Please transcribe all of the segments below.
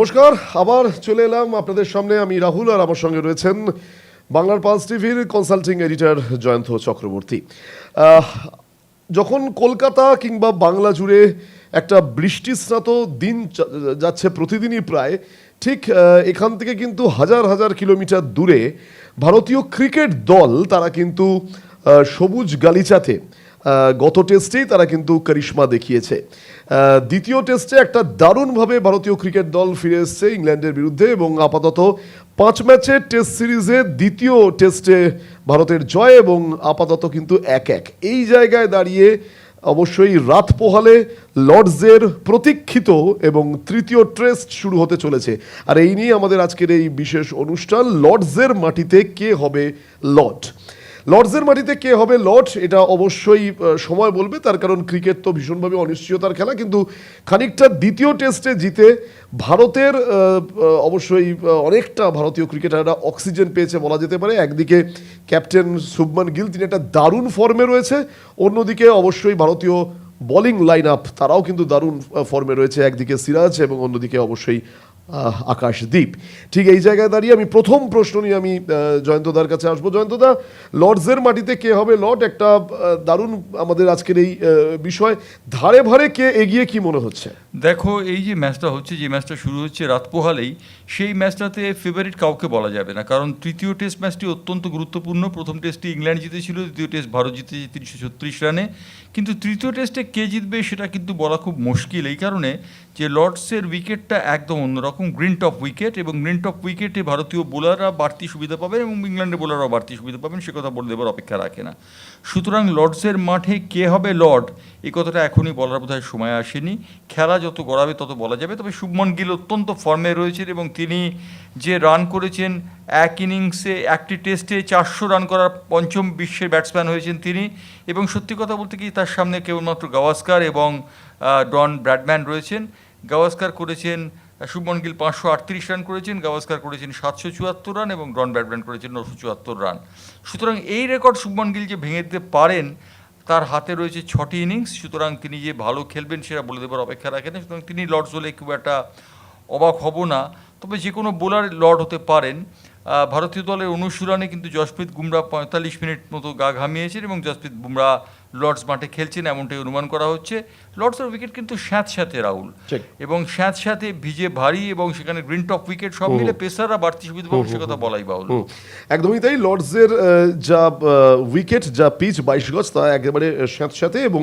নমস্কার, আবার চলে এলাম আপনাদের সামনে। আমি রাহুল আর আমার সঙ্গে রয়েছেন বাংলার পালস টিভির কনসাল্টিং এডিটর জয়ন্ত চক্রবর্তী। যখন কলকাতা কিংবা বাংলা জুড়ে একটা বৃষ্টিস্নাত দিন যাচ্ছে প্রতিদিনই প্রায়, ঠিক এখান থেকে কিন্তু হাজার হাজার কিলোমিটার দূরে ভারতীয় ক্রিকেট দল তারা কিন্তু সবুজ গালিচাতে গত টেস্টেই তারা কিন্তু করিশ্মা দেখিয়েছে। দ্বিতীয় টেস্টে একটা দারুণভাবে ভারতীয় ক্রিকেট দল ফিরে এসছে ইংল্যান্ডের বিরুদ্ধে এবং আপাতত পাঁচ ম্যাচের টেস্ট সিরিজে দ্বিতীয় টেস্টে ভারতের জয় এবং আপাতত কিন্তু এক এক। এই জায়গায় দাঁড়িয়ে অবশ্যই রাত পোহালে লর্ডসের প্রতীক্ষিত এবং তৃতীয় টেস্ট শুরু হতে চলেছে। আর এই নিয়ে আমাদের আজকের এই বিশেষ অনুষ্ঠান, লর্ডসের মাটিতে কে হবে লর্ড? লর্ডসের মাটিতে কে হবে লর্ড, এটা অবশ্যই সময় বলবে। তার কারণ ক্রিকেট তো ভীষণভাবে অনিশ্চয়তার খেলা, কিন্তু খানিকটা দ্বিতীয় টেস্টে জিতে ভারতের অবশ্যই অনেকটা ভারতীয় ক্রিকেটাররা অক্সিজেন পেয়েছে বলা যেতে পারে। একদিকে ক্যাপ্টেন শুভমান গিল, তিনি একটা দারুণ ফর্মে রয়েছে। অন্যদিকে অবশ্যই ভারতীয় বোলিং লাইন আপ তারাও কিন্তু দারুণ ফর্মে রয়েছে। একদিকে সিরাজ এবং অন্যদিকে অবশ্যই আকাশদ্বীপ। ঠিক এই জায়গায় দাঁড়িয়ে আমি প্রথম প্রশ্ন নিয়ে আমি জয়ন্তদার কাছে আসব। জয়ন্তদা, লর্ডসের মাটিতে কে হবে? লর্ড, একটা দারুণ আমাদের আজকের এই বিষয়। ধারে ভারে কে এগিয়ে কি মনে হচ্ছে? দেখো, এই যে ম্যাচটা হচ্ছে, যে ম্যাচটা শুরু হচ্ছে রাত পোহালেই, সেই ম্যাচটাতে ফেভারিট কাউকে বলা যাবে না। কারণ তৃতীয় টেস্ট ম্যাচটি অত্যন্ত গুরুত্বপূর্ণ। প্রথম টেস্টটি ইংল্যান্ড জিতেছিল, দ্বিতীয় টেস্ট ভারত জিতেছে তিনশো ছত্রিশ রানে। কিন্তু তৃতীয় টেস্টে কে জিতবে সেটা কিন্তু বলা খুব মুশকিল। এই কারণে যে লর্ডসের উইকেটটা একদম অন্যরকম, গ্রিন টপ উইকেট এবং গ্রিন টপ উইকেটে ভারতীয় বোলাররা বাড়তি সুবিধা পাবেন এবং ইংল্যান্ডের বোলাররাও বাড়তি সুবিধা পাবেন, সে কথা বলে দেবার অপেক্ষা রাখে না। সুতরাং লর্ডসের মাঠে কে হবে লর্ড? এই কথাটা এখনই বলার বোধহয় সময় আসেনি। খেলা যত গড়াবে তত বলা যাবে। তবে শুভমন গিল অত্যন্ত ফর্মে রয়েছেন এবং তিনি যে রান করেছেন, এক ইনিংসে একটি টেস্টে চারশো রান করার পঞ্চম বিশ্বের ব্যাটসম্যান হয়েছেন তিনি। এবং সত্যি কথা বলতে কি, তার সামনে কেবলমাত্র গাওয়াস্কার এবং ডন ব্র্যাডম্যান রয়েছেন। গাওয়াস্কার করেছেন শুভমন গিল পাঁচশো আটত্রিশ রান করেছেন গাওয়াস্কার করেছেন সাতশো চুয়াত্তর রান এবং ডন ব্র্যাডম্যান করেছেন নশো চুয়াত্তর রান। সুতরাং এই রেকর্ড শুভমন গিল যে ভেঙে দিতে পারেন, তার হাতে রয়েছে ছটি ইনিংস। সুতরাং তিনি যে ভালো খেলবেন সেটা বলে দেবার অপেক্ষা রাখেন সুতরাং তিনি লর্ডস হলে খুব একটা অবাক হব না। তবে যে কোনো বোলার লর্ড হতে পারেন। ভারতীয় দলের অনুশীলনে কিন্তু জসপ্রীত বুমরা পঁয়তাল্লিশ মিনিট মতো গা ঘামিয়েছেন এবং জসপ্রীত বুমরা লর্ডস মাঠে খেলছেন এমনটাই অনুমান করা হচ্ছে। লর্ডসের উইকেট কিন্তু স্যাঁত স্যাঁতে রাহুল এবং স্যাঁত স্যাঁতে ভিজে ভারী এবং সেখানে গ্রিন টপ উইকেট সব মিলে পেসাররা বাড়তি সুবিধা পাবে সে কথা বলাই বাহুল। একদমই তাই লর্ডসের যা উইকেট যা পিচ বাইশ গজ তা একেবারে স্যাঁতস্যাঁতে এবং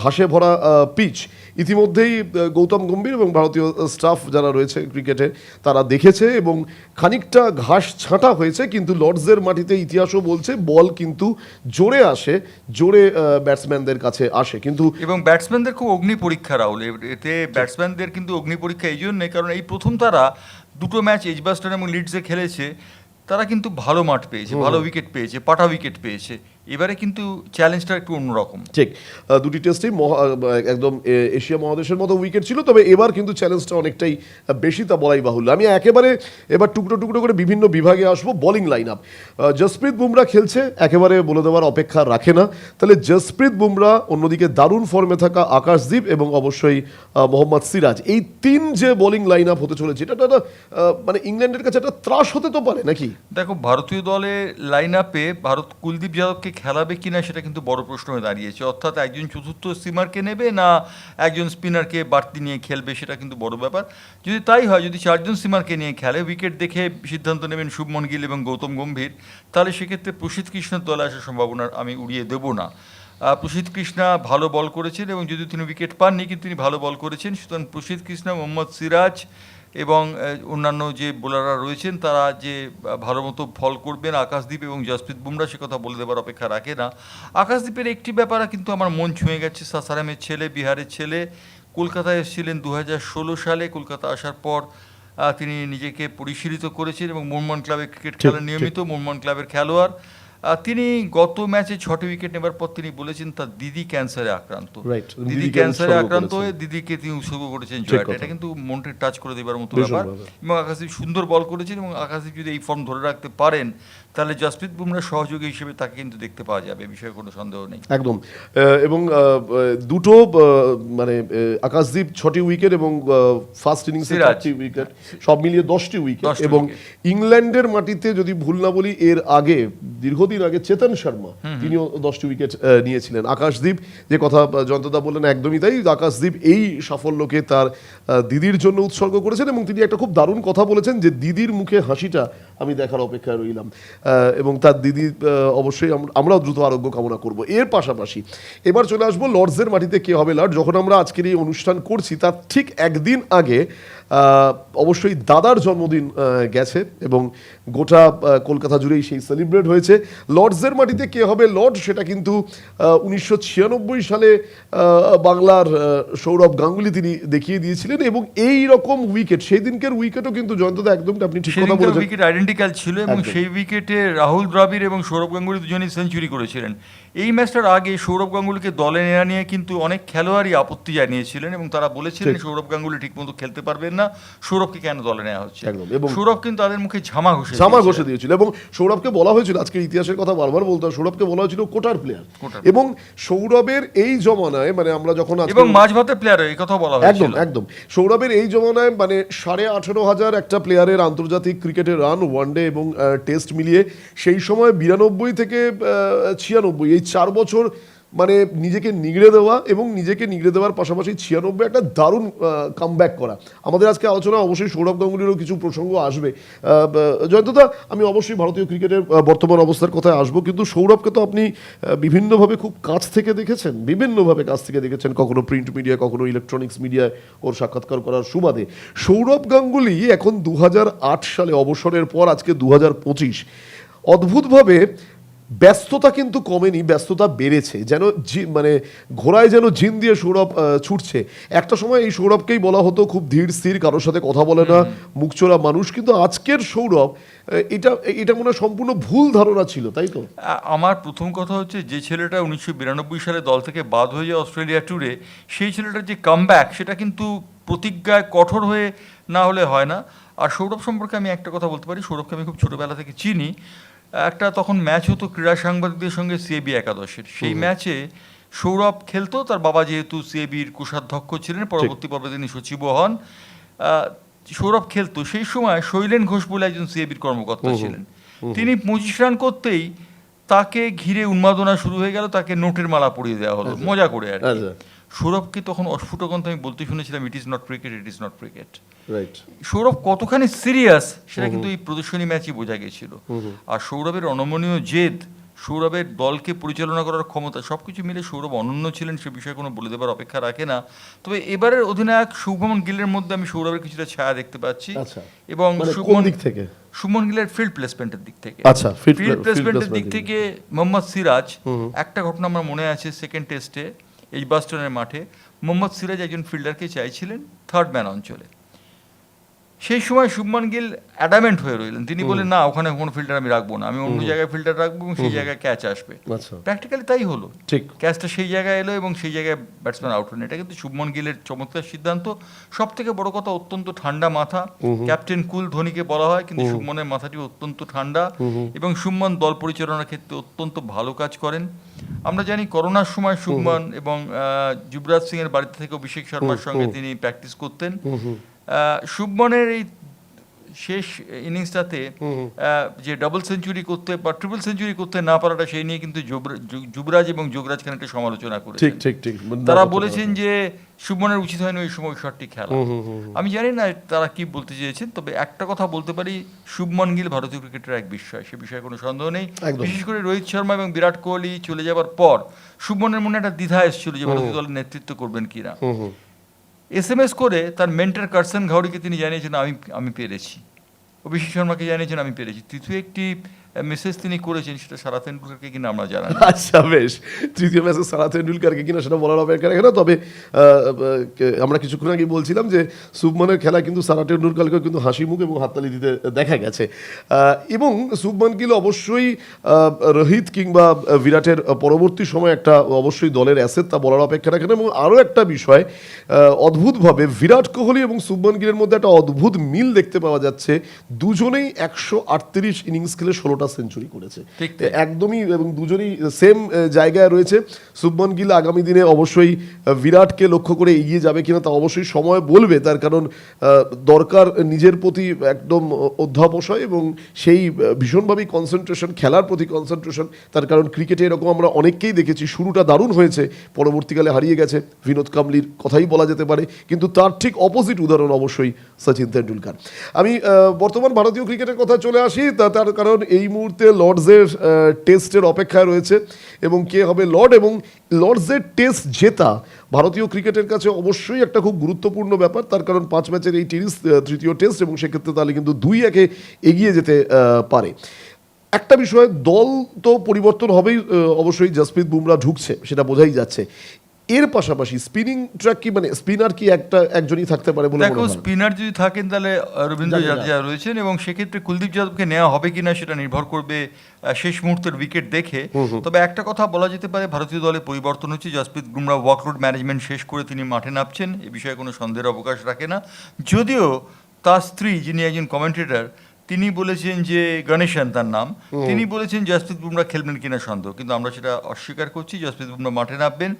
ঘাসে ভরা পিচ। ইতিমধ্যেই গৌতম গম্ভীর এবং ভারতীয় স্টাফ যারা রয়েছে ক্রিকেটে তারা দেখেছে এবং খানিকটা ঘাস ছাঁটা হয়েছে কিন্তু লর্ডসের মাটিতে ইতিহাসও বলছে বল কিন্তু জোরে আসে জোরে ব্যাটসম্যানদের কাছে আসে। কিন্তু এবং ব্যাটসম্যানদের খুব অগ্নি পরীক্ষা রাহুল। এতে ব্যাটসম্যানদের কিন্তু অগ্নি পরীক্ষা এই জন্যে কারণ এই প্রথম তারা দুটো ম্যাচ এজবাস্টন এবং লিডসে খেলেছে তারা কিন্তু ভালো মাঠ পেয়েছে ভালো উইকেট পেয়েছে পাটা উইকেট পেয়েছে। এবারে কিন্তু চ্যালেঞ্জটা একটু অন্যরকম। ঠিক। দুটি টেস্টেই একদম এশিয়া মহাদেশের মতো উইকেট ছিল তবে এবার কিন্তু চ্যালেঞ্জটা অনেকটাই বেশি তা বলাই বাহুল্য। আমি একেবারে এবার টুকরো টুকরো করে বিভিন্ন বিভাগে আসব bowling line up Jasprit Bumrah খেলছে একেবারে বলে দেওয়ার অপেক্ষা রাখে না। তাহলে জসপ্রীত বুমরা অন্যদিকে দারুণ ফর্মে থাকা আকাশদ্বীপ এবং অবশ্যই মোহাম্মদ সিরাজ। এই তিন যে বোলিং লাইন আপ হতে চলেছে এটা একটা মানে ইংল্যান্ডের কাছে একটা ত্রাস হতে তো পারে নাকি? দেখো ভারতীয় দলের লাইন আপে ভারত কুলদীপ যাদবকে খেলাবে কিনা সেটা কিন্তু বড় প্রশ্ন হয়ে দাঁড়িয়েছে। অর্থাৎ একজন চতুর্থ স্পিনারকে নেবে না একজন স্পিনারকে বাড়তি নিয়ে খেলবে সেটা কিন্তু বড় ব্যাপার। যদি তাই হয়, যদি চারজন স্পিনারকে নিয়ে খেলে, উইকেট দেখে সিদ্ধান্ত নেবেন শুভমন গিল এবং গৌতম গম্ভীর, তাহলে সেক্ষেত্রে প্রসিদ্ধ কৃষ্ণের দলে আসার সম্ভাবনা আমি উড়িয়ে দেবো না। প্রসিদ্ধ কৃষ্ণা ভালো বল করেছেন এবং যদি তিনি উইকেট পাননি, কিন্তু তিনি ভালো বল করেছেন, সুতরাং প্রসিদ্ধ কৃষ্ণা মোহাম্মদ সিরাজ এবং অন্যান্য যে বোলাররা রয়েছেন তারা যে ভালো মতো ফল করবেন আকাশদীপ এবং জসপ্রীত বুমরা সে কথা বলে দেবার অপেক্ষা রাখে না। আকাশদীপের একটি ব্যাপার কিন্তু আমার মন ছুঁয়ে গেছে। সাসারামের ছেলে বিহারের ছেলে কলকাতায় এসেছিলেন দু হাজার ষোলো সালে। কলকাতা আসার পর তিনি নিজেকে পরিশীলিত করেছেন এবং মোহনমোহন ক্লাবে ক্রিকেট খেলেন নিয়মিত মোহনমোহন ক্লাবের খেলোয়াড়। তিনি গত ম্যাচে ছটি উইকেট নেবার পর তিনি বলেছেন তার দিদি ক্যান্সারে আক্রান্ত। দিদি ক্যান্সারে আক্রান্ত হয়ে দিদিকে তিনি উৎসর্গ করেছেন জয়টা এটা কিন্তু মনটা টাচ করে দেবার মতো ব্যাপার। এবং আকাশদীপ সুন্দর বল করেছেন এবং আকাশদীপ যদি এই ফর্ম ধরে রাখতে পারেন তাহলে জসপ্রীত বুমরার সহযোগী হিসেবে তাকে কিন্তু দেখতে পাওয়া যাবে বিষয়ে কোনো সন্দেহ নেই। একদম। এবং দুটো মানে আকাশদীপ ছটি উইকেট এবং ফার্স্ট ইনিংসে চারটি উইকেট সব মিলিয়ে দশটি উইকেট এবং ইংল্যান্ডের মাটিতে যদি ভুল না বলি এর আগে দীর্ঘদিন আগে চেতন শর্মা তিনিও দশটি উইকেট নিয়েছিলেন। আকাশদীপ যে কথা আহ, জয়ন্তদা বললেন একদমই তাই। আকাশদীপ এই সাফল্যকে তার দিদির জন্য উৎসর্গ করেছেন এবং তিনি একটা খুব দারুণ কথা বলেছেন যে দিদির মুখে হাসিটা আমি দেখার অপেক্ষায় রইলাম। এবং তার দিদি অবশ্যই আম- আমরাও দ্রুত আরোগ্য কামনা করব। এর পাশাপাশি এবার চলে আসব লর্ডসের মাটিতে কে হবে লর্ড যখন আমরা আজকের এই অনুষ্ঠান করছি, তার ঠিক একদিন আগে অবশ্যই দাদার জন্মদিন গেছে এবং গোটা কলকাতা জুড়েই সেই সেলিব্রেট হয়েছে। লর্ডসের মাটিতে কে হবে লর্ড সেটা কিন্তু উনিশশো ছিয়ানব্বই সালে বাংলার সৌরভ গাঙ্গুলি তিনি দেখিয়ে দিয়েছিলেন এবং এই রকম উইকেট সেই দিনকের উইকেটও কিন্তু জয়ন্তদা একদম আপনি ঠিক কথা সেদিনকার বলেছেন। উইকেট আইডেন্টিক্যাল ছিল এবং সেই উইকেটে রাহুল দ্রাবিড় এবং সৌরভ গাঙ্গুলি দুজনেই সেঞ্চুরি করেছিলেন। এই ম্যাচটার আগে সৌরভ গাঙ্গুলিকে দলে নেওয়া নিয়ে কিন্তু অনেক খেলোয়াড়ই আপত্তি জানিয়েছিলেন এবং তারা বলেছিলেন সৌরভ গাঙ্গুলি ঠিকমতো খেলতে পারবেন না সৌরভকে কেন দলে নেওয়া হচ্ছে? একদম, এবং- সৌরভ কিন্তু তাদের মুখে ঝামা ঘষে দিয়েছিলেন। ঘষে দিয়েছিল এবং সৌরভকে বলা হয়েছিল আজকে ইতিহাসের কথা বারবার বলতে হয়, সৌরভকে বলা হয়েছিল কোটার প্লেয়ার এবং সৌরভের এই জমানায় মানে আমরা যখন এবং মাঝ ভাতের প্লেয়ার এই কথা বলা একদম হয়েছিল। একদম সৌরভের এই জমানায় মানে সাড়ে আঠেরো হাজার একটা প্লেয়ারের আন্তর্জাতিক ক্রিকেটের রান ওয়ানডে এবং টেস্ট মিলিয়ে সেই সময় বিরানব্বই থেকে ছিয়ানব্বই এই চার বছর মানে নিজেকে নিগড়ে দেওয়া এবং নিজেকে নিগড়ে দেওয়ার পাশাপাশি ছিয়ানব্বই একটা দারুণ কামব্যাক করা। আমাদের আজকে আলোচনা অবশ্যই সৌরভ গাঙ্গুলিরও কিছু প্রসঙ্গ আসবে। জয়ন্তদা, আমি অবশ্যই ভারতীয় ক্রিকেটের বর্তমান অবস্থার কথায় আসব, কিন্তু সৌরভকে তো আপনি বিভিন্নভাবে খুব কাছ থেকে দেখেছেন, বিভিন্নভাবে কাছ থেকে দেখেছেন, কখনো প্রিন্ট মিডিয়া কখনো ইলেকট্রনিক্স মিডিয়ায় ওর সাক্ষাৎকার করার সুবাদে। সৌরভ গাঙ্গুলি এখন দু হাজার আট সালে অবসরের পর, আজকে দু হাজার পঁচিশ। অদ্ভুতভাবে ব্যস্ততা কিন্তু কমেনি ব্যস্ততা বেড়েছে। যেন জি- মানে ঘোড়ায় যেন জিন দিয়ে সৌরভ ছুটছে। একটা সময় এই সৌরভকেই বলা হতো খুব ধীর স্থির কারোর সাথে কথা বলে না মুখচোরা মানুষ। কিন্তু আজকের সৌরভ এটা এটা মনে হয় সম্পূর্ণ ভুল ধারণা ছিল তাই তো? আমার প্রথম কথা হচ্ছে যে ছেলেটা উনিশশো বিরানব্বই সালে দল থেকে বাদ হয়ে যায় অস্ট্রেলিয়া ট্যুরে সেই ছেলেটার যে কামব্যাক সেটা কিন্তু প্রতিজ্ঞায় কঠোর হয়ে না হলে হয় না। আর সৌরভ সম্পর্কে আমি একটা কথা বলতে পারি সৌরভকে আমি খুব ছোটোবেলা থেকে চিনি। একটা তখন ম্যাচ হতো ক্রীড়া সাংবাদিকদের সঙ্গে সিএবি একাদশের। সেই ম্যাচে সৌরভ খেলতো তার বাবা যেহেতু সিএবির কোষাধ্যক্ষ ছিলেন পরবর্তী পর্বে তিনি সচিবও হন। আহ, সৌরভ খেলতো। সেই সময় শৈলেন ঘোষ বলে একজন সিএবির কর্মকর্তা ছিলেন। তিনি পঁচিশ রান করতেই তাকে ঘিরে উন্মাদনা শুরু হয়ে গেল তাকে নোটের মালা পরিয়ে দেওয়া হলো। মজা করে আর কি। সৌরভকে তখন অস্ফুট কণ্ঠে আমি বলতে শুনেছিলাম it is not cricket it is not cricket Sourav কতখানি সিরিয়াস সেটা কিন্তু এই প্রদর্শনী ম্যাচই বোঝা গেছিল। আর সৌরভের অনমনীয় জেদ সৌরভের দলকে পরিচালনা করার ক্ষমতা সবকিছু মিলে সৌরভ অনন্য ছিলেন সে বিষয়ে কোনো বলে দেবার অপেক্ষা রাখে না। তবে এবারের অধিনায়ক শুভমন গিলের মধ্যে আমি সৌরভের কিছুটা ছায়া দেখতে পাচ্ছি। আচ্ছা। এবং মানে শুভমন দিক থেকে? সুমন গিলের ফিল্ড প্লেসমেন্টের দিক থেকে। আচ্ছা, ফিল্ড প্লেসমেন্টের দিক থেকে মোহাম্মদ সিরাজ একটা ঘটনা আমার মনে আছে সেকেন্ড টেস্টে এই বাস্টনের মাঠে মোহাম্মদ সিরাজ একজন ফিল্ডারকে চাইছিলেন থার্ড ম্যান অঞ্চলে। সেই সময় শুভমান গিল অ্যাডামেন্ট হয়ে রইলেন। তিনি বলেন না ওখানে কোনো ফিল্ডার আমি রাখব না। আমি অন্য জায়গায় ফিল্টার রাখব এবং সেই জায়গায় ক্যাচ আসবে। আচ্ছা। প্র্যাকটিক্যালি তাই হলো। ঠিক। ক্যাচটা সেই জায়গায় এলো এবং সেই জায়গায় ব্যাটসম্যান আউট হলেন। এটা কিন্তু শুভমন গিলের চমৎকার সিদ্ধান্ত। সব থেকে বড় কথা অত্যন্ত ঠান্ডা মাথা। ক্যাপ্টেন কুল ধোনিকে বলা হয় কিন্তু শুভমনের মাথাটি অত্যন্ত ঠান্ডা এবং শুভমন দল পরিচালনার ক্ষেত্রে অত্যন্ত ভালো কাজ করেন। আমরা জানি করোনার সময় শুভমন এবং যুবরাজ সিং এর বাড়িতে থেকে অভিষেক শর্মার সঙ্গে তিনি প্র্যাকটিস করতেন। শুভমনের এই শেষ ইনিংসটাতে যে ডাবল সেঞ্চুরি করতে বা ট্রিপল সেঞ্চুরি করতে না পারাটা সেই নিয়ে কিন্তু যুবরাজ এবং যোগরাজ খানকে সমালোচনা ঠিক ঠিক ঠিক। তারা বলেছেন যে শুভমনের উচিত হয়নি ওই সময় শটটি খেলা। আমি জানি না তারা কি বলতে চেয়েছেন তবে একটা কথা বলতে পারি শুভমন গিল ভারতীয় ক্রিকেটের এক বিষয় সে বিষয়ে কোনো সন্দেহ নেই। বিশেষ করে রোহিত শর্মা এবং বিরাট কোহলি চলে যাবার পর শুভমনের মনে একটা দ্বিধা এসেছিল যে ভারতীয় দলের নেতৃত্ব করবেন কিনা। এস এম এস করে তার মেন্টার কার্সন ঘাউড়িকে তিনি জানিয়েছেন, আমি আমি পেরেছি। অভিষেক শর্মাকে জানিয়েছেন, আমি পেরেছি। তৃতীয় একটি মেসেজ তিনি করেছেন, সেটা সারা তেন্ডুলকারকে কিনা আমরা জানাই আচ্ছা বেশ। তৃতীয় ম্যাচে সারা তেন্ডুলকারকে কিনা সেটা বলার অপেক্ষা রাখে না, তবে আমরা কিছুক্ষণ আগে বলছিলাম যে শুভমনের খেলা কিন্তু সারা তেন্ডুলকারকে কিন্তু হাসি মুখ এবং হাততালি দিতে দেখা গেছে। এবং শুভমন গিল অবশ্যই রোহিত কিংবা বিরাটের পরবর্তী সময় একটা অবশ্যই দলের অ্যাসেট, তা বলার অপেক্ষা রাখে না। এবং আরও একটা বিষয় অদ্ভুতভাবে বিরাট কোহলি এবং শুভমন গিলের মধ্যে একটা অদ্ভুত মিল দেখতে পাওয়া যাচ্ছে। দুজনেই একশো আটত্রিশ ইনিংস খেলে ষোলোটা বারোটা সেঞ্চুরি করেছে। একদমই এবং দুজনই সেম জায়গায় রয়েছে। শুভমন গিল আগামী দিনে অবশ্যই বিরাটকে লক্ষ্য করে এগিয়ে যাবে কিনা তা অবশ্যই সময় বলবে। তার কারণ দরকার নিজের প্রতি একদম অধ্যাবসায় এবং সেই ভীষণভাবেই কনসেন্ট্রেশন খেলার প্রতি কনসেন্ট্রেশন তার কারণ ক্রিকেটে এরকম আমরা অনেককেই দেখেছি শুরুটা দারুণ হয়েছে পরবর্তীকালে হারিয়ে গেছে বিনোদ কামলির কথাই বলা যেতে পারে। কিন্তু তার ঠিক অপোজিট উদাহরণ অবশ্যই সচিন তেন্ডুলকার। আমি বর্তমান ভারতীয় ক্রিকেটের কথা চলে আসি তা তার কারণ এই মুহূর্তে লর্ডসের টেস্টের অপেক্ষায় রয়েছে এবং কে হবে লর্ড এবং লর্ডসের টেস্ট জেতা ভারতীয় ক্রিকেটের কাছে অবশ্যই একটা খুব গুরুত্বপূর্ণ ব্যাপার। তার কারণ পাঁচ ম্যাচের এই টিরিস তৃতীয় টেস্ট এবং সেক্ষেত্রে তাহলে কিন্তু দুই একে এগিয়ে যেতে পারে। একটা বিষয় দল তো পরিবর্তন হবেই অবশ্যই জসপ্রীত বুমরা ঢুকছে, সেটা বোঝাই যাচ্ছে। এর পাশাপাশি স্পিনিং ট্র্যাক কি? মানে স্পিনার কি একটা একজনই থাকতে পারে বলে দেখো স্পিনার যদি থাকেন তাহলে রবীন্দ্র জাদেজা। রয়েছেন এবং সেক্ষেত্রে কুলদীপ যাদবকে নেওয়া হবে কিনা সেটা নির্ভর করবে শেষ মুহূর্তের উইকেট দেখে। তবে একটা কথা বলা যেতে পারে ভারতীয় দলে পরিবর্তন হচ্ছে। জসপ্রীত বুমরা ওয়ার্কলোড ম্যানেজমেন্ট শেষ করে তিনি মাঠে নামছেন। এ বিষয়ে কোনো সন্দেহের অবকাশ রাখে না। যদিও তার স্ত্রী যিনি একজন কমেন্টেটর তিনি বলেছেন যে গণেশন তার নাম তিনি বলেছেন জসপ্রীত বুমরা খেলবেন কিনা সন্দেহ। কিন্তু আমরা সেটা অস্বীকার করছি। জসপ্রীত বুমরা মাঠে নামবেন।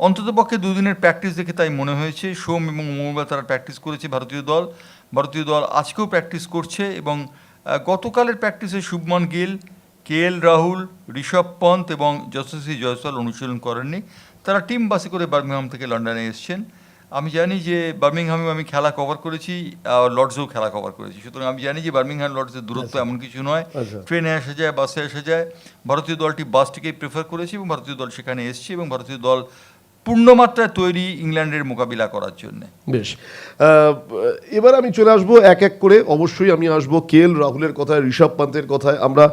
অন্ততপক্ষে দুদিনের প্র্যাকটিস দেখে তাই মনে হয়েছে। সোম এবং মঙ্গলবার তারা প্র্যাকটিস করেছে ভারতীয় দল। ভারতীয় দল আজকেও প্র্যাকটিস করছে এবং গতকালের প্র্যাকটিসে শুভমন গিল কে এল রাহুল ঋষভ পন্থ এবং যশস্বী জয়সওয়াল অনুশীলন করেননি। তারা টিম বাসে করে বার্মিংহাম থেকে লন্ডনে এসেছেন। আমি জানি যে বার্মিংহামে আমি খেলা কভার করেছি আর লর্ডসেও খেলা কভার করেছি। সুতরাং আমি জানি যে বার্মিংহাম লর্ডসের দূরত্ব এমন কিছু নয়। আচ্ছা। ট্রেনে আসা যায় বাসে আসা যায়। ভারতীয় দলটি বাসটিকেই প্রেফার করেছে এবং ভারতীয় দল সেখানে এসছে এবং ভারতীয় দল পূর্ণমাত্রায় তৈরি ইংল্যান্ডের মোকাবিলা করার জন্য। বেশ। এবার আমি চলে আসব এক এক করে। অবশ্যই আমি আসব কে এল, রাহুলের কথায়, ঋষভ পান্তের কথায়। আমরা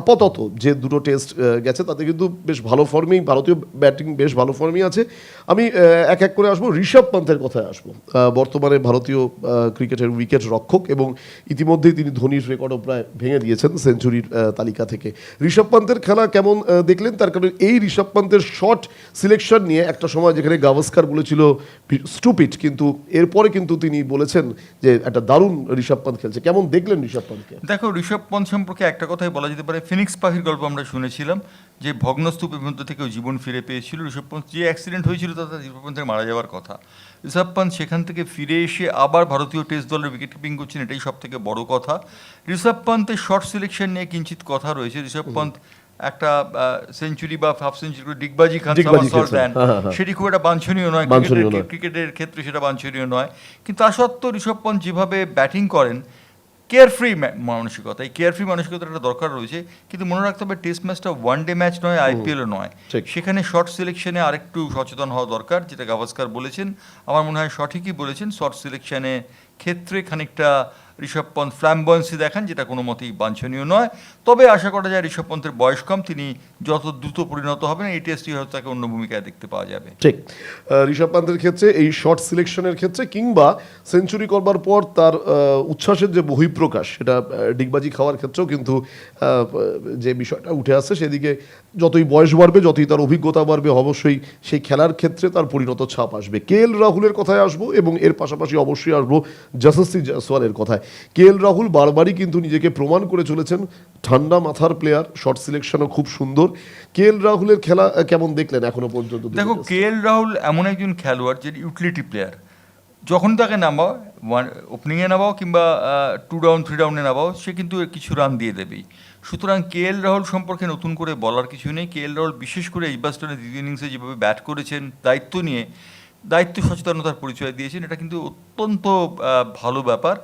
আপাতত যে দুটো টেস্ট গেছে, তাতে কিন্তু বেশ ভালো ফর্মেই, ভারতীয় ব্যাটিং বেশ ভালো ফর্মেই আছে। আমি এক এক করে আসব। ঋষভ পান্তের কথায় আসব। বর্তমানে ভারতীয় ক্রিকেটের উইকেট রক্ষক এবং ইতিমধ্যেই তিনি ধোনির রেকর্ডও প্রায় ভেঙে দিয়েছেন সেঞ্চুরির তালিকা থেকে। ঋষভ পান্তের খেলা কেমন দেখলেন? তার কারণে এই ঋষভ পান্তের শট সিলেকশন নিয়ে একটা সময় যেখানে গাভাস্কার বলেছিল স্টুপিট কিন্তু এরপরে কিন্তু তিনি বলেছেন যে একটা দারুণ ঋষভ পান্ত খেলছে। কেমন দেখলেন ঋষভ পান্তকে দেখো ঋষভ পন্থ সম্পর্কে একটা কথাই বলা যেতে পারে ফিনিক্স পাখির গল্প আমরা শুনেছিলাম যে ভগ্নস্তূপের মধ্যে থেকেও জীবন ফিরে পেয়েছিল। ঋষভ পন্থ যে অ্যাক্সিডেন্ট হয়েছিল তাতে ঋষভ পন্থের মারা যাওয়ার কথা। ঋষভ পন্থ সেখান থেকে ফিরে এসে আবার ভারতীয় টেস্ট দলের উইকেট কিপিং করছেন এটাই সব থেকে বড় কথা। ঋষভ পন্থের শর্ট সিলেকশন নিয়ে কিঞ্চিত কথা রয়েছে। ঋষভ পন্থ একটা সেঞ্চুরি বা হাফ সেঞ্চুরি করে ডিগবাজি খান ডিগবাজি দেন হ্যাঁ, হ্যাঁ, হ্যাঁ। সেটি খুব একটা বাঞ্ছনীয় নয়। ক্রিকেটের- ক্রিকেটের ক্ষেত্রে সেটা বাঞ্ছনীয় নয়। কিন্তু তা সত্ত্বেও ঋষভ পন্থ যেভাবে ব্যাটিং করেন কেয়ারফ্রি মানসিকতা এই কেয়ারফ্রি মানসিকতার একটা দরকার রয়েছে। কিন্তু মনে রাখতে হবে টেস্ট ম্যাচটা ওয়ান ডে ম্যাচ নয় আইপিএলও নয়। সেখানে শর্ট সিলেকশনে আরেকটু সচেতন হওয়া দরকার যেটা গাভাস্কার বলেছেন। আমার মনে হয় সঠিকই বলেছেন শর্ট সিলেকশনে ক্ষেত্রে খানিকটা ঋষভ পন্থ ফ্ল্যাম্বয়েন্সি দেখান, যেটা কোনো মতেই বাঞ্ছনীয় নয়। তবে আশা করা যায় ঋষভ পন্থের বয়স কম, তিনি যত দ্রুত পরিণত হবেন, এই টেস্টই হয়তো তাকে অন্য ভূমিকায় দেখতে পাওয়া যাবে। ঠিক। ঋষভ পান্তের ক্ষেত্রে, এই শর্ট সিলেকশনের ক্ষেত্রে, কিংবা সেঞ্চুরি করবার পর তার উচ্ছ্বাসের যে বহিঃপ্রকাশ, সেটা ডিগবাজি খাওয়ার ক্ষেত্রেও কিন্তু যে বিষয়টা উঠে আসছে, সেদিকে যতই বয়স বাড়বে, যতই তার অভিজ্ঞতা বাড়বে, অবশ্যই সেই খেলার ক্ষেত্রে তার পরিণত ছাপ আসবে। কে এল রাহুলের কথায় আসব, এবং এর পাশাপাশি অবশ্যই আসব যশস্বী জয়সওয়ালের কথায়। কে এল রাহুল বারবারই কিন্তু নিজেকে প্রমাণ করে চলেছেন। ঠান্ডা মাথার প্লেয়ার শর্ট সিলেকশনও খুব সুন্দর। কে এল রাহুলের খেলা কেমন দেখলেন এখনও পর্যন্ত দেখো কে এল রাহুল এমন একজন খেলোয়াড় যে ইউটিলিটি প্লেয়ার যখন তাকে নামাও ওয়ান ওপেনিংয়ে নামাও কিংবা টু ডাউন থ্রি ডাউনে নামাও সে কিন্তু কিছু রান দিয়ে দেবেই। সুতরাং কে এল রাহুল সম্পর্কে নতুন করে বলার কিছু নেই। কে এল রাহুল বিশেষ করে এই বাস্টনের দ্বিতীয় ইনিংসে যেভাবে ব্যাট করেছেন দায়িত্ব নিয়ে দায়িত্ব সচেতনতার পরিচয় দিয়েছেন এটা কিন্তু অত্যন্ত ভালো ব্যাপার।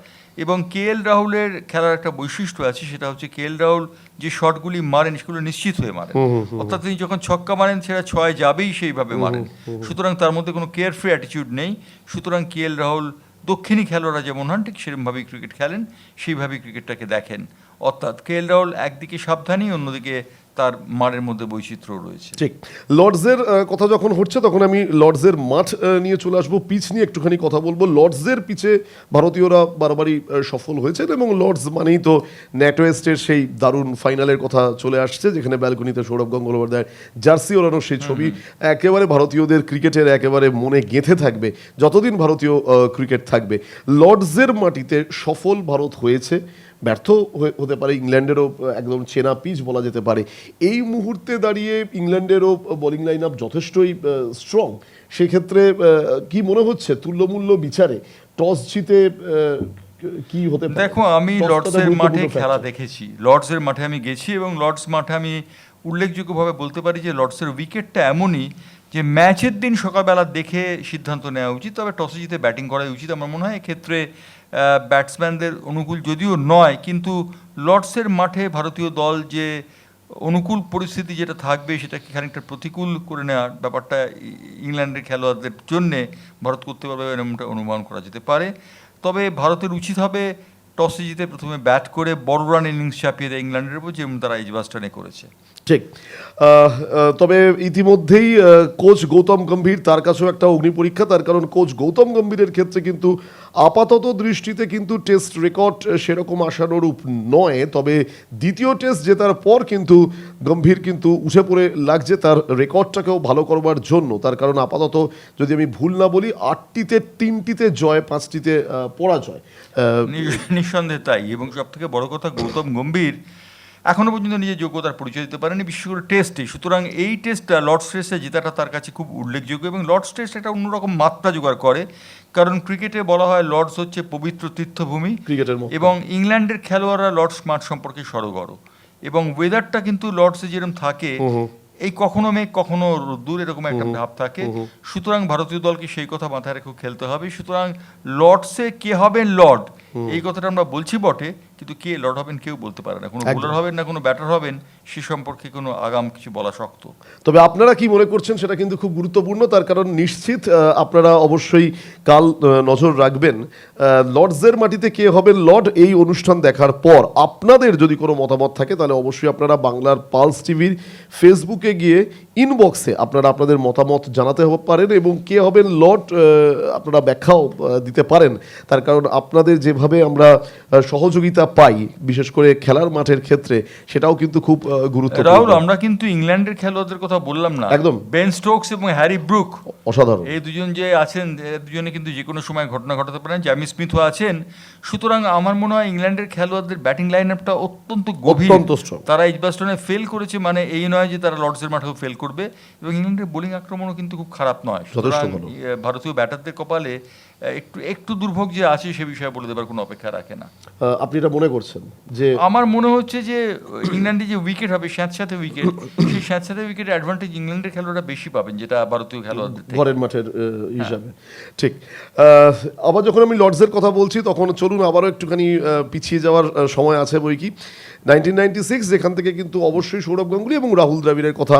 এবং কে এল রাহুলের খেলার একটা বৈশিষ্ট্য আছে সেটা হচ্ছে কে এল রাহুল যে শটগুলি মারেন সেগুলো নিশ্চিত হয়ে মারেন। অর্থাৎ তিনি যখন ছক্কা মারেন সেটা ছয় যাবেই সেইভাবে মারেন। সুতরাং তার মধ্যে কোনো কেয়ার ফ্রি অ্যাটিটিউড নেই। সুতরাং কে এল রাহুল দক্ষিণী খেলোয়াড়রা যেমন হন ঠিক সেরকমভাবেই ক্রিকেট খেলেন সেইভাবেই ক্রিকেটটাকে দেখেন। অর্থাৎ কে এল রাহুল একদিকে সাবধানী অন্যদিকে তার মারের মধ্যে বৈচিত্র্য রয়েছে। ঠিক। লর্ডসের কথা যখন হচ্ছে তখন আমি লর্ডসের মাঠ নিয়ে চলে আসব। পিচ নিয়ে একটুখানি কথা বলব। লর্ডসের পিচে ভারতীয়রা বারবারই সফল হয়েছে এবং লর্ডস মানেই তো ন্যাটোয়েস্টের সেই দারুণ ফাইনালের কথা চলে আসছে যেখানে ব্যালকনিতে সৌরভ গঙ্গোপাধ্যায় জার্সি ওড়ানোর সেই ছবি একেবারে ভারতীয়দের ক্রিকেটের একেবারে মনে গেঁথে থাকবে। যতদিন ভারতীয় ক্রিকেট থাকবে। লর্ডসের মাটিতে সফল ভারত হয়েছে। ব্যর্থ হতে পারে ইংল্যান্ডেরও একদম চেনা পিচ বলা যেতে পারে। এই মুহূর্তে দাঁড়িয়ে ইংল্যান্ডেরও বোলিং লাইন আপ যথেষ্টই স্ট্রং সেক্ষেত্রে কি মনে হচ্ছে? তুল্যমূল্য বিচারে টস জিতে কি হতে দেখো আমি লর্ডসের মাঠে খেলা দেখেছি। লর্ডসের মাঠে আমি গেছি এবং লর্ডস মাঠে আমি উল্লেখযোগ্যভাবে বলতে পারি যে লর্ডসের উইকেটটা এমনই যে ম্যাচের দিন সকালবেলা দেখে সিদ্ধান্ত নেওয়া উচিত তবে টসে জিতে ব্যাটিং করাই উচিত। আমার মনে হয় এক্ষেত্রে ব্যাটসম্যানদের অনুকূল যদিও নয়, কিন্তু লর্ডসের মাঠে ভারতীয় দল যে অনুকূল পরিস্থিতি যেটা থাকবে সেটাকে খানিকটা প্রতিকূল করে নেওয়ার ব্যাপারটা ইংল্যান্ডের খেলোয়াড়দের জন্যে ভারত করতে পারবে এরকমটা অনুমান করা যেতে পারে। তবে ভারতের উচিত হবে টসে জিতে প্রথমে ব্যাট করে বড় রান ইনিংস চাপিয়ে দেয় ইংল্যান্ডের উপর যেমন তারা ইজবাস্টানে করেছে। ঠিক। তবে ইতিমধ্যেই কোচ গৌতম গম্ভীর তার কাছেও একটা অগ্নি পরীক্ষা, তার কারণ কোচ গৌতম গম্ভীরের ক্ষেত্রে কিন্তু আপাতত দৃষ্টিতে কিন্তু টেস্ট রেকর্ড সেরকম আশানুরূপ নয়, তবে দ্বিতীয় টেস্ট জেতার পর কিন্তু গম্ভীর কিন্তু উঠে পড়ে লাগছে তার রেকর্ডটাকেও ভালো করবার জন্য। তার কারণ আপাতত যদি আমি ভুল না বলি, আটটিতে তিনটিতে জয়, পাঁচটিতে পরাজয়। নিঃসন্দেহে তাই এবং সব থেকে বড় কথা, গৌতম গম্ভীর এখনও পর্যন্ত নিজের যোগ্যতার পরিচয় দিতে পারেনি বিশেষ করে টেস্টে সুতরাং এই টেস্টটা লর্ডস টেস্টে জেতাটা তার কাছে খুব উল্লেখযোগ্য এবং লর্ডস টেস্ট একটা অন্যরকম মাত্রা জোগাড় করে। কারণ ক্রিকেটে বলা হয় লর্ডস হচ্ছে পবিত্র তীর্থভূমি ক্রিকেটের এবং ইংল্যান্ডের খেলোয়াড়রা লর্ডস মাঠ সম্পর্কে সড়গড় এবং ওয়েদারটা কিন্তু লর্ডসে যেরকম থাকে এই কখনো মেঘ কখনো দূর এরকম একটা ভাব থাকে। সুতরাং ভারতীয় দলকে সেই কথা মাথায় রেখে খেলতে হবে। সুতরাং লর্ডসে কে হবেন লর্ড এই কথাটা আমরা বলছি বটে কিন্তু কে লর্ড হবেন কেউ বলতে পারে না। কোনো বোলার হবেন না কোনো ব্যাটার হবেন সে সম্পর্কে কোনো আগাম কিছু বলা শক্ত। তবে আপনারা কি মনে করছেন সেটা কিন্তু খুব গুরুত্বপূর্ণ তার কারণ নিশ্চিত আপনারা অবশ্যই কাল নজর রাখবেন লর্ডসের মাটিতে কে হবে লর্ড এই অনুষ্ঠান দেখার পর। আপনাদের যদি কোনো মতামত থাকে তাহলে অবশ্যই আপনারা বাংলার পালস টিভির ফেসবুকে গিয়ে ইনবক্সে আপনারা আপনাদের মতামত জানাতে হবে- পারেন এবং কে হবেন লর্ড আপনারা ব্যাখ্যাও দিতে পারেন। তার কারণ আপনাদের যেভাবে আমরা সহযোগিতা পাই বিশেষ করে খেলার মাঠের ক্ষেত্রে সেটাও কিন্তু খুব গুরুত্বপূর্ণ। রাহুল আমরা কিন্তু ইংল্যান্ডের খেলোয়াড়দের কথা বললাম না। একদম। বেন স্টোকস এবং হ্যারি ব্রুক। অসাধারণ। এই দুজন যে আছেন দুজনে কিন্তু যে কোনো সময় ঘটনা ঘটাতে পারেন। জ্যামি স্মিথও আছেন। সুতরাং আমার মনে হয় ইংল্যান্ডের খেলোয়াড়দের ব্যাটিং লাইন আপটা অত্যন্ত গভীর তারা ইজবাস্টনে ফেল করেছে মানে এই নয় যে তারা লর্ডসের মাঠেও ফেল করবে। এবং ইংল্যান্ডের বোলিং আক্রমণও কিন্তু খুব খারাপ নয়। ভারতীয় ব্যাটারদের কপালে একটু একটু দুর্ভোগ যে আছে সে বিষয়ে বলে দেবার কোনো অপেক্ষা রাখে না। আপনি এটা মনে করছেন যে আমার মনে হচ্ছে যে ইংল্যান্ডে যে উইকেট হবে স্যাঁত স্যাঁতস্যাঁতে উইকেট সেই স্যাঁতস্যাঁতে উইকেটের অ্যাডভান্টেজ ইংল্যান্ডের খেলোয়াড়রা বেশি পাবেন যেটা ভারতীয় খেলোয়াড়দের ঘরের মাঠের হিসাবে। ঠিক। আহ, আবার যখন আমি লর্ডসের কথা বলছি তখন চলুন আবারও একটুখানি পিছিয়ে যাওয়ার সময় আছে বই কি। নাইনটিন নাইনটি সিক্স যেখান থেকে কিন্তু অবশ্যই সৌরভ গাঙ্গুলি এবং রাহুল দ্রাবিড়ের কথা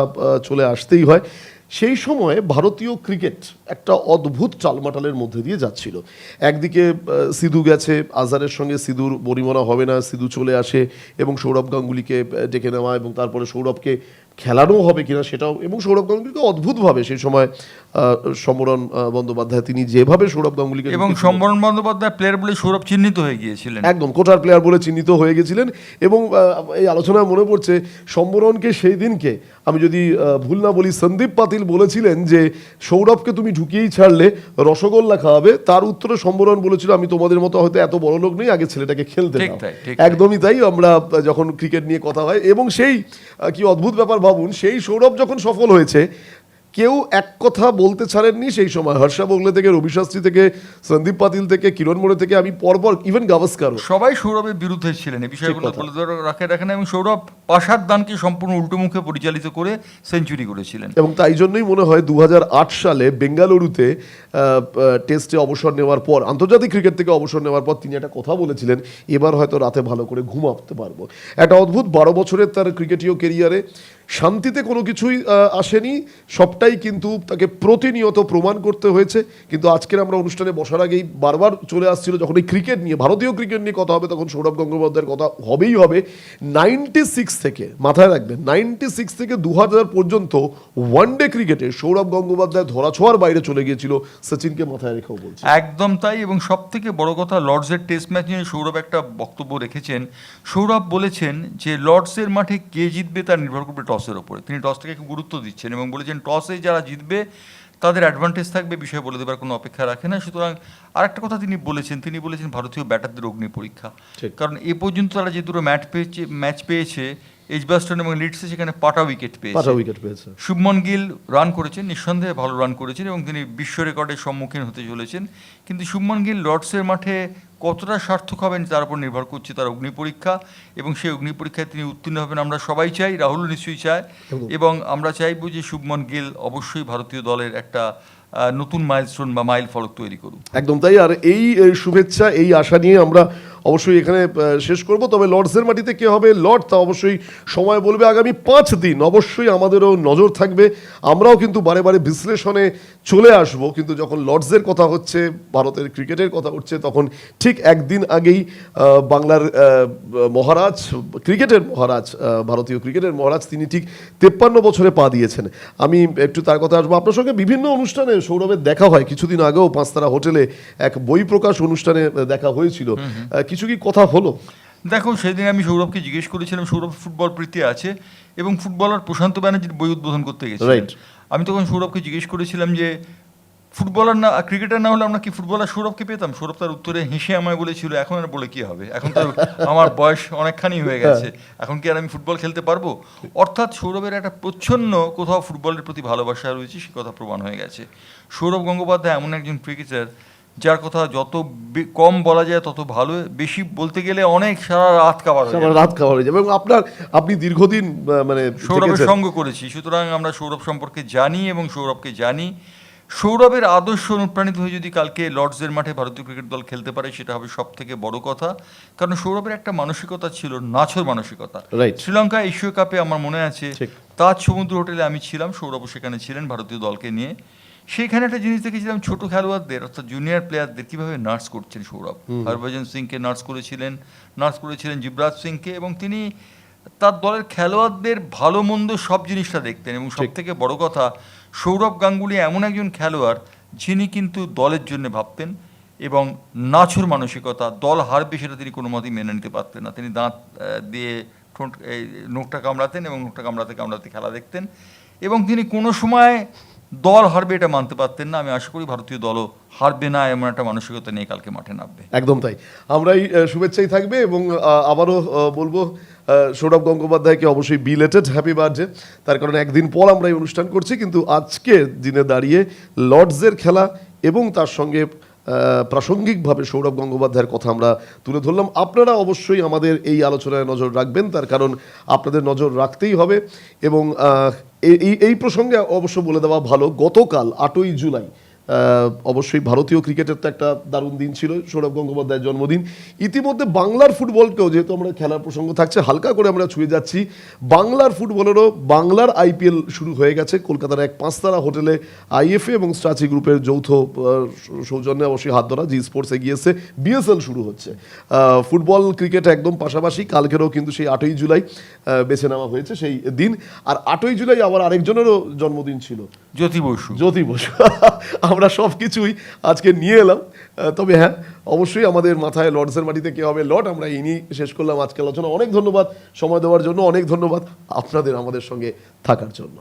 চলে আসতেই হয়। সেই সময়ে ভারতীয় ক্রিকেট একটা অদ্ভুত চালমাটালের মধ্যে দিয়ে যাচ্ছিল। একদিকে সিধু গেছে, আজহারের সঙ্গে সিধুর বরিমনা হবে না, সিধু চলে আসে এবং সৌরভ গাঙ্গুলিকে ডেকে নেওয়া এবং তারপরে সৌরভকে খেলানো হবে কিনা সেটাও, এবং সৌরভ গাঙ্গুলিকে অদ্ভুতভাবে সেই সময় সম্বরণ বন্দ্যোপাধ্যায় তিনি যেভাবে সৌরভ গাঙ্গুলিকে এবং সম্বরণ বন্দ্যোপাধ্যায় প্লেয়ার বলে সৌরভ চিহ্নিত হয়ে গিয়েছিলেন একদম কোটার প্লেয়ার বলে চিহ্নিত হয়ে গেছিলেন এবং এই আলোচনায় মনে পড়ছে সম্বরণকে সেই দিনকে আমি যদি ভুল না বলি সন্দীপ পাতিল বলেছিলেন যে সৌরভকে তুমি ঢুকিয়েই ছাড়লে রসগোল্লা খাওয়াবে তার উত্তরে সম্বরণ বলেছিল আমি তোমাদের মতো হয়তো এত বড় লোক নেই আগে ছেলেটাকে খেলতে। একদমই তাই আমরা যখন ক্রিকেট নিয়ে কথা হয় এবং সেই কি অদ্ভুত ব্যাপার ভাবুন সেই সৌরভ যখন সফল হয়েছে কেউ এক কথা বলতে ছাড়েননি। সেই সময় হর্ষা বগলে থেকে রবি শাস্ত্রী থেকে সন্দীপ পাতিল থেকে কিরণ মোড়ে থেকে আমি পরপর ইভেন গাভাস্কারও। সবাই সৌরভের বিরুদ্ধে ছিলেন। এই বিষয়গুলো বলে রাখে রাখেন এবং সৌরভ পাশার দানকে সম্পূর্ণ উল্টোমুখে পরিচালিত করে সেঞ্চুরি করেছিলেন। এবং তাই জন্যই মনে হয় দু হাজার আট সালে বেঙ্গালুরুতে টেস্টে অবসর নেওয়ার পর আন্তর্জাতিক ক্রিকেট থেকে অবসর নেওয়ার পর তিনি একটা কথা বলেছিলেন এবার হয়তো রাতে ভালো করে ঘুমাতে পারব। একটা অদ্ভুত বারো বছরের তার ক্রিকেটীয় কেরিয়ারে শান্তিতে কোনো কিছুই আসেনি। সবটাই কিন্তু তাকে প্রতিনিয়ত প্রমাণ করতে হয়েছে। কিন্তু আজকের আমরা অনুষ্ঠানে বসার আগেই বারবার চলে আসছিল যখন এই ক্রিকেট নিয়ে, ভারতীয় ক্রিকেট নিয়ে কথা হবে, তখন সৌরভ গঙ্গোপাধ্যায়ের কথা হবেই হবে। নাইনটি সিক্স থেকে, মাথায় রাখবেন নাইনটি সিক্স থেকে দু হাজার পর্যন্ত ওয়ান ডে ক্রিকেটে সৌরভ গঙ্গোপাধ্যায় ধরাছোঁয়ার বাইরে চলে গিয়েছিল। সচিনকে মাথায় রেখেও বলছি। একদম তাই, এবং সব থেকে বড় কথা লর্ডসের টেস্ট ম্যাচ নিয়ে সৌরভ একটা বক্তব্য রেখেছেন। সৌরভ বলেছেন যে লর্ডসের মাঠে কে জিতবে তার নির্ভর করবে টসের ওপরে। তিনি টসটাকে গুরুত্ব দিচ্ছেন এবং বলেছেন, টসে যারা জিতবে তাদের অ্যাডভান্টেজ থাকবে বিষয়ে বলে দেবার কোনো অপেক্ষা রাখে না। সুতরাং আরেকটা কথা তিনি বলেছেন তিনি বলেছেন ভারতীয় ব্যাটারদের অগ্নি পরীক্ষা। কারণ এ পর্যন্ত তারা যে দুটো ম্যাচ পেয়েছে ম্যাচ পেয়েছে এজবাস্টন এবং লিডসে সেখানে পাটা উইকেট পেয়েছে। পাঁচটা উইকেট পেয়েছে। শুভমন গিল রান করেছেন নিঃসন্দেহে ভালো রান করেছেন এবং তিনি বিশ্ব রেকর্ডের সম্মুখীন হতে চলেছেন। কিন্তু শুভমন গিল লর্ডসের মাঠে কতটা সার্থক হবেন তার উপর নির্ভর করছে তার অগ্নি পরীক্ষা এবং সেই অগ্নি পরীক্ষায় তিনি উত্তীর্ণ হবেন আমরা সবাই চাই রাহুল নিশ্চয়ই চায় এবং আমরা চাইব যে শুভমন গিল অবশ্যই ভারতীয় দলের একটা আহ, নতুন মাইলস্টোন বা মাইল ফলক তৈরি করুক। একদম তাই আর এই শুভেচ্ছা এই আশা নিয়ে আমরা অবশ্যই এখানে শেষ করব। তবে লর্ডসের মাটিতে কে হবে? লর্ড তা অবশ্যই সময় বলবে আগামী পাঁচ দিন। অবশ্যই আমাদেরও নজর থাকবে। আমরাও কিন্তু বারে বারে বিশ্লেষণে চলে আসব। কিন্তু যখন লর্ডসের কথা হচ্ছে ভারতের ক্রিকেটের কথা উঠছে তখন ঠিক একদিন আগেই বাংলার মহারাজ ক্রিকেটের মহারাজ ভারতীয় ক্রিকেটের মহারাজ তিনি ঠিক তেপ্পান্ন বছরে পা দিয়েছেন। আমি একটু তার কথা আসব। আপনার সঙ্গে বিভিন্ন অনুষ্ঠানে সৌরভের দেখা হয়। কিছুদিন আগেও পাঁচতারা হোটেলে এক বই প্রকাশ অনুষ্ঠানে দেখা হয়েছিল। কিছু কি কথা হলো? দেখো সেদিন আমি সৌরভকে জিজ্ঞেস করেছিলাম সৌরভ ফুটবল প্রীতি আছে এবং ফুটবলার প্রশান্ত ব্যানার্জির বই উদ্বোধন করতে গেছি। Right. আমি তখন সৌরভকে জিজ্ঞেস করেছিলাম যে ফুটবলার না ক্রিকেটার না হলে আমরা কি ফুটবলার সৌরভকে পেতাম? সৌরভ তার উত্তরে হেসে আমায় বলেছিল এখন আর বলে কি হবে? এখন তো আমার বয়স অনেকখানি হয়ে গেছে। এখন কি আর আমি ফুটবল খেলতে পারব? অর্থাৎ সৌরভের একটা প্রচ্ছন্ন কোথাও ফুটবলের প্রতি ভালোবাসা রয়েছে সে কথা প্রমাণ হয়ে গেছে। সৌরভ গঙ্গোপাধ্যায় এমন একজন ক্রিকেটার যার কথা যত কম বলা যায় তত ভালো। বেশি বলতে গেলে অনেক সারা রাত কাবার হয়ে রাত খাওয়া হয়ে যাবে এবং আপনার আপনি দীর্ঘদিন মানে সৌরভের সঙ্গ করেছি। সুতরাং আমরা সৌরভ সম্পর্কে জানি এবং সৌরভকে জানি। সৌরভের আদর্শ অনুপ্রাণিত হয়ে যদি কালকে লর্ডসের মাঠে ভারতীয় ক্রিকেট দল খেলতে পারে সেটা হবে সব থেকে বড় কথা। কারণ সৌরভের একটা মানসিকতা ছিল নাছর মানসিকতা। শ্রীলঙ্কা এশীয় কাপে আমার মনে আছে তাজ সমুদ্র হোটেলে আমি ছিলাম সৌরভ সেখানে ছিলেন ভারতীয় দলকে নিয়ে। সেখানে একটা জিনিস দেখেছিলাম ছোট খেলোয়াড়দের অর্থাৎ জুনিয়র প্লেয়ারদের কীভাবে নার্স করছেন সৌরভ। হরভজন সিংকে নার্স করেছিলেন নার্স করেছিলেন যুবরাজ সিংকে এবং তিনি তার দলের খেলোয়াড়দের ভালো মন্দ সব জিনিসটা দেখতেন এবং সব থেকে বড় কথা সৌরভ গাঙ্গুলি এমন একজন খেলোয়াড় যিনি কিন্তু দলের জন্য ভাবতেন এবং নাছর মানসিকতা দল হারবে সেটা তিনি কোনো মতেই মেনে নিতে পারতেন না। তিনি দাঁত দিয়ে ঠোঁট এই নোকটা কামড়াতেন এবং নোকটা কামড়াতে কামড়াতে খেলা দেখতেন এবং তিনি কোনো সময় দল হারবে এটা মানতে পারতেন না। আমি আশা করি ভারতীয় দলও হারবে না, এমন একটা মানসিকতা নিয়ে কালকে মাঠে নামবে। একদম তাই। আমরাই শুভেচ্ছাই থাকবে এবং আবারও বলব সৌরভ গঙ্গোপাধ্যায়কে অবশ্যই বিলেটেড হ্যাপি বার্থডে তার কারণে একদিন পর আমরা এই অনুষ্ঠান করছি, কিন্তু আজকের দিনে দাঁড়িয়ে লর্ডসের খেলা এবং তার সঙ্গে প্রাসঙ্গিকভাবে সৌরভ গঙ্গোপাধ্যায়ের কথা আমরা তুলে ধরলাম। আপনারা অবশ্যই আমাদের এই আলোচনায় নজর রাখবেন, তার কারণ আপনাদের নজর রাখতেই হবে এবং এই- এই প্রসঙ্গে অবশ্য বলে দেওয়া ভালো গতকাল আটই জুলাই অবশ্যই ভারতীয় ক্রিকেটের তো একটা দারুণ দিন ছিল সৌরভ গঙ্গোপাধ্যায়ের জন্মদিন। ইতিমধ্যে বাংলার ফুটবলকেও যেহেতু আমরা খেলার প্রসঙ্গ থাকছে হালকা করে আমরা ছুঁয়ে যাচ্ছি। বাংলার ফুটবলেরও বাংলার আইপিএল শুরু হয়ে গেছে কলকাতার এক পাঁচতারা হোটেলে আইএফএ এবং স্ট্রাচি গ্রুপের যৌথ সৌজন্যে অবশ্যই হাত ধরা জি স্পোর্টস এগিয়েছে বিএসএল শুরু হচ্ছে। ফুটবল ক্রিকেট একদম পাশাপাশি কালকেরও কিন্তু সেই আটই জুলাই বেছে নেওয়া হয়েছে সেই দিন। আর আটই জুলাই আবার আরেকজনেরও জন্মদিন ছিল। জ্যোতি বসু। জ্যোতি বসু। আমরা সব কিছুই আজকে নিয়ে এলাম। তবে হ্যাঁ অবশ্যই আমাদের মাথায় লর্ডসের মাটিতে কে হবে? লর্ড, আমরা এই নিয়ে শেষ করলাম আজকে আলোচনা। অনেক ধন্যবাদ সময় দেওয়ার জন্য, অনেক ধন্যবাদ আপনাদের আমাদের সঙ্গে থাকার জন্য।